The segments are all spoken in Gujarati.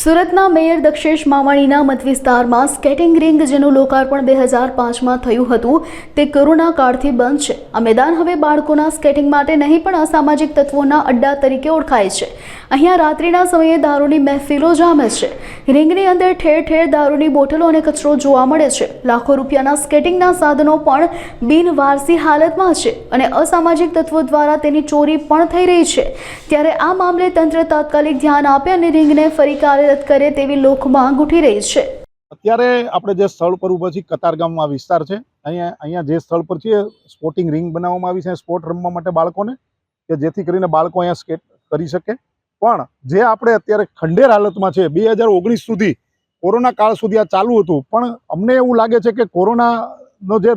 સુરતના મેયર દક્ષેશ માવાણીના મતવિસ્તારમાં સ્કેટિંગ રિંગ જેનું લોકાર્પણ બે હજાર પાંચમાં થયું હતું, તે કોરોના કાળથી બંધ છે. આ મેદાન હવે બાળકોના સ્કેટિંગ માટે નહીં, પણ અસામાજિક તત્વોના અડ્ડા તરીકે ઓળખાય છે. અહીંયા રાત્રિના સમયે દારૂની મહેફિલો જામે છે. રિંગની અંદર ઠેર ઠેર દારૂની બોટલો અને કચરો જોવા મળે છે. લાખો રૂપિયાના સ્કેટિંગના સાધનો પણ બિનવારસી હાલતમાં છે અને અસામાજિક તત્વો દ્વારા તેની ચોરી પણ થઈ રહી છે. ત્યારે આ મામલે તંત્ર તાત્કાલિક ધ્યાન આપે અને રિંગને ફરી કાર્યરત કરે તેવી લોક માંગ ઉઠી રહી છે. અત્યારે આપણે જે સ્થળ પર ઊભા છીએ કતારગામમાં વિસ્તાર છે. અહીંયા અહીંયા જે સ્થળ પર છે સ્પોર્ટિંગ રિંગ બનાવવામાં આવી છે સ્પોર્ટ રમવા માટે બાળકોને, કે જેથી કરીને બાળકો અહીંયા સ્કેટ કરી શકે. પણ જે આપણે અત્યારે ખંડેર હાલતમાં છે, બે હજાર ઓગણીસ સુધી, કોરોના કાળ સુધી આ ચાલુ હતું, પણ અમને એવું લાગે છે કે કોરોનાનો જે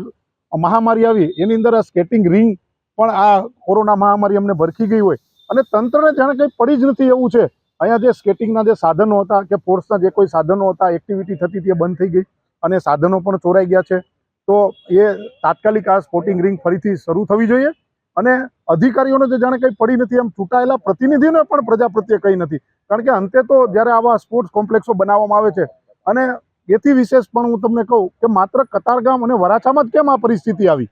મહામારી આવી, એની અંદર આ સ્કેટિંગ રિંગ પણ આ કોરોના મહામારી અમને ભરખી ગઈ હોય. અને તંત્રને જાણે કંઈ પડી જ નથી એવું છે. અહીંયા જે સ્કેટિંગના જે સાધનો હતા કે ફોર્સના જે કોઈ સાધનો હતા એક્ટિવિટી થતી એ બંધ થઈ ગઈ અને સાધનો પણ ચોરાઈ ગયા છે. તો એ તાત્કાલિક આ સ્પોર્ટિંગ રિંગ ફરીથી શરૂ થવી જોઈએ અને અધિકારીઓને જે જાણે કંઈ પડી નથી, એમ ચૂંટાયેલા પ્રતિનિધિઓને પણ પ્રજા પ્રત્યે કંઈ નથી. કારણ કે અંતે તો જ્યારે આવા સ્પોર્ટ્સ કોમ્પ્લેક્સો બનાવવામાં આવે છે અને એથી વિશેષ પણ હું તમને કહું કે માત્ર કતારગામ અને વરાછામાં જ કેમ આ પરિસ્થિતિ આવી?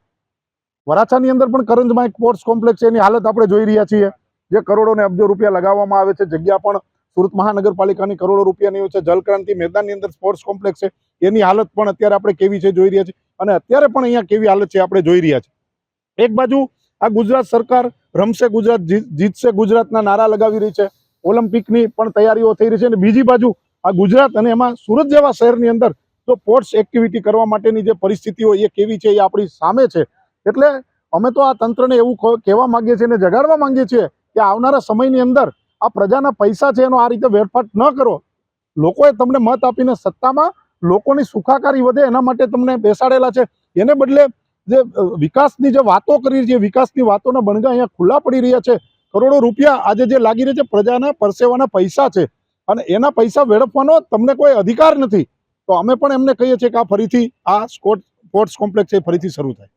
વરાછાની અંદર પણ કરંજમાં એક સ્પોર્ટ્સ કોમ્પ્લેક્સ એની હાલત આપણે જોઈ રહ્યા છીએ. જે કરોડો ને અબજો રૂપિયા લગાવવામાં આવે છે. જગ્યા પણ સુરત મહાનગરપાલિકાની કરોડો રૂપિયાની હોય છે. જલક્રાંતિ મેદાનની અંદર સ્પોર્ટ્સ કોમ્પ્લેક્સ છે. એની હાલત પણ અત્યારે આપણે કેવી છે જોઈ રહ્યા છીએ અને અત્યારે પણ અહીંયા કેવી હાલત છે આપણે જોઈ રહ્યા છીએ એક બાજુ આ ગુજરાત સરકાર રમશે ગુજરાત જીતશે ગુજરાતના નારા લગાવી રહી છે. ઓલિમ્પિકની પણ તૈયારીઓ થઈ રહી છે. અને બીજી બાજુ આ ગુજરાત અને એમાં સુરત જેવા શહેરની અંદર જો સ્પોર્ટ્સ એક્ટિવિટી કરવા માટેની જે પરિસ્થિતિઓ એ કેવી છે એ આપણી સામે છે. એટલે અમે તો આ તંત્રને એવું કહેવા માંગીએ છીએ અને જગાડવા માંગીએ છીએ કે આવનારા સમયની અંદર આ પ્રજાના પૈસા છે એનો આ રીતે વેરફાટ ન કરો. લોકોએ તમને મત આપીને સત્તામાં લોકોની સુખાકારી વધે એના માટે તમને બેસાડેલા છે. એને બદલે જે વિકાસની જે વાતો કરી છે વિકાસની વાતોના બણગા અહીંયા ખુલ્લા પડી રહ્યા છે. કરોડો રૂપિયા આજે જે લાગી રહ્યા છે પ્રજાના પરસેવાના પૈસા છે. અને એના પૈસા વેડફવાનો તમને કોઈ અધિકાર નથી. તો અમે પણ એમને કહીએ છીએ કે આ ફરીથી આ સ્પોર્ટ સ્પોર્ટ્સ કોમ્પ્લેક્સ એ ફરીથી શરૂ થાય.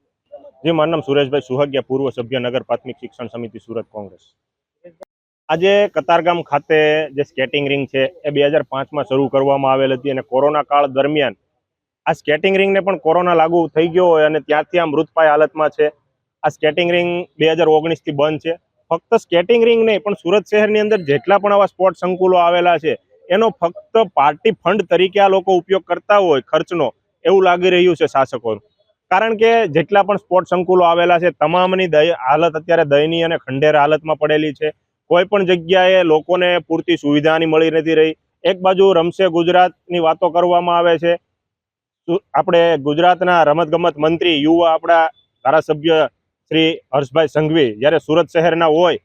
જી, મારું નામ સુરેશભાઈ સુહાગિયા, પૂર્વ સભ્ય, નગર પ્રાથમિક શિક્ષણ સમિતિ, સુરત કોંગ્રેસ. આજે કતારગામ ખાતે જે સ્કેટિંગ રિંગ છે, એ બે હજાર પાંચમાં શરૂ કરવામાં આવેલ હતી અને કોરોના કાળ દરમિયાન આ સ્કેટિંગ રિંગને પણ કોરોના લાગુ થઈ ગયો હોય અને ત્યાંથી આ મૃતપાય હાલતમાં છે. આ સ્કેટિંગ રિંગ બે હજાર ઓગણીસથી બંધ છે. ફક્ત સ્કેટિંગ રિંગ નહીં, પણ સુરત શહેરની અંદર જેટલા પણ આવા સ્પોર્ટ સંકુલો આવેલા છે, એનો ફક્ત પાર્ટી ફંડ તરીકે આ લોકો ઉપયોગ કરતા હોય ખર્ચનો, એવું લાગી રહ્યું છે શાસકોનું. કારણ કે જેટલા પણ સ્પોર્ટ સંકુલો આવેલા છે, તમામની હાલત અત્યારે દયનીય અને ખંડેર હાલતમાં પડેલી છે. કોઈ પણ જગ્યાએ લોકોને પૂરતી સુવિધાની મળી નથી રહી. એક બાજુ રમશે ગુજરાતની વાતો કરવામાં આવે છે. આપણે ગુજરાતના રમતગમત મંત્રી, યુવા આપણા ધારાસભ્ય શ્રી હર્ષભાઈ સંઘવી, જ્યારે સુરત શહેરના હોય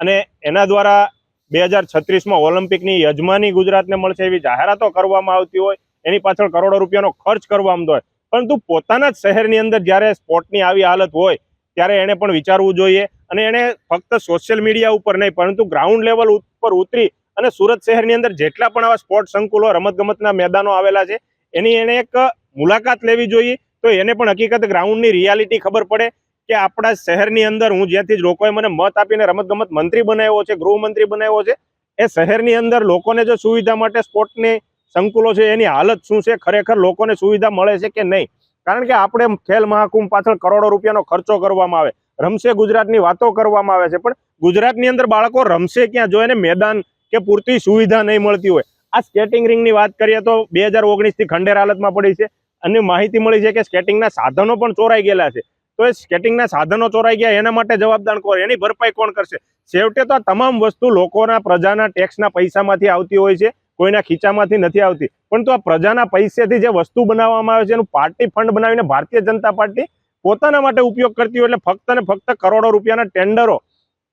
અને એના દ્વારા બે હજાર છત્રીસમાં ઓલિમ્પિકની યજમાની ગુજરાતને મળશે એવી જાહેરાતો કરવામાં આવતી હોય, એની પાછળ કરોડો રૂપિયાનો ખર્ચ કરવામાં હોય. પરંતુ પોતાના જ શહેરની અંદર જ્યારે સ્પોર્ટની આવી હાલત હોય, ત્યારે એણે પણ વિચારવું જોઈએ અને એણે ફક્ત સોશિયલ મીડિયા ઉપર નહીં, પરંતુ ગ્રાઉન્ડ લેવલ ઉપર ઉતરી અને સુરત શહેરની અંદર જેટલા પણ આવા સ્પોર્ટ સંકુલો, રમતગમતના મેદાનો આવેલા છે, એની એણે એક મુલાકાત લેવી જોઈએ, તો એને પણ હકીકત ગ્રાઉન્ડની રિયાલિટી ખબર પડે કે આપણા શહેરની અંદર હું જ્યાંથી જ લોકોએ મને મત આપીને રમતગમત મંત્રી બનાવ્યો છે, ગૃહમંત્રી બનાવ્યો છે, એ શહેરની અંદર લોકોને જો સુવિધા માટે સ્પોર્ટની સંકુલો છે, એની હાલત શું છે, ખરેખર લોકોને સુવિધા મળે છે કે નહીં? કારણ કે આપણે ખેલ મહાકુંભ પાછળ કરોડો રૂપિયાનો ખર્ચો કરવામાં આવે. રમશે ગુજરાતની વાતો કરવામાં આવે છે, પણ ગુજરાતની અંદર બાળકો રમશે ક્યાં? જો એને મેદાન કે પૂરતી સુવિધા નહીં મળતી હોય. આ સ્કેટિંગ રિંગની વાત કરીએ તો બે હજાર ઓગણીસથી ખંડેર હાલતમાં પડી છે. અને માહિતી મળી છે કે સ્કેટિંગના સાધનો પણ ચોરાઈ ગયેલા છે. તો એ સ્કેટિંગના સાધનો ચોરાઈ ગયા, એના માટે જવાબદાર કોણ? એની ભરપાઈ કોણ કરશે? છેવટે તો આ તમામ વસ્તુ લોકોના પ્રજાના ટેક્સના પૈસામાંથી આવતી હોય છે. કોઈના ખીચામાંથી નથી આવતી. પરંતુ આ પ્રજાના પૈસેથી જે વસ્તુ બનાવવામાં આવે છે, એનું પાર્ટી ફંડ બનાવીને ભારતીય જનતા પાર્ટી પોતાના માટે ઉપયોગ કરતી હોય એટલે ફક્ત ને ફક્ત કરોડો રૂપિયાના ટેન્ડરો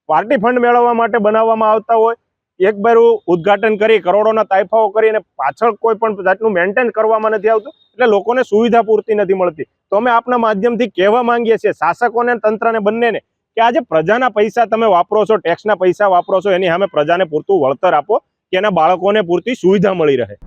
પાર્ટી ફંડ મેળવવા માટે બનાવવામાં આવતા હોય. એક બારું ઉદ્ઘાટન કરી, કરોડોના તાઇફાઓ કરી અને પાછળ કોઈ પણ જાતનું મેન્ટેન કરવામાં નથી આવતું, એટલે લોકોને સુવિધા પૂરતી નથી મળતી. તો અમે આપના માધ્યમથી કહેવા માંગીએ છીએ શાસકોને તંત્રને બંનેને કે આજે પ્રજાના પૈસા તમે વાપરો છો ટેક્સના પૈસા વાપરો છો, એની સામે પ્રજાને પૂરતું વળતર આપો. કે એના બાળકોને પૂરતી સુવિધા મળી રહે.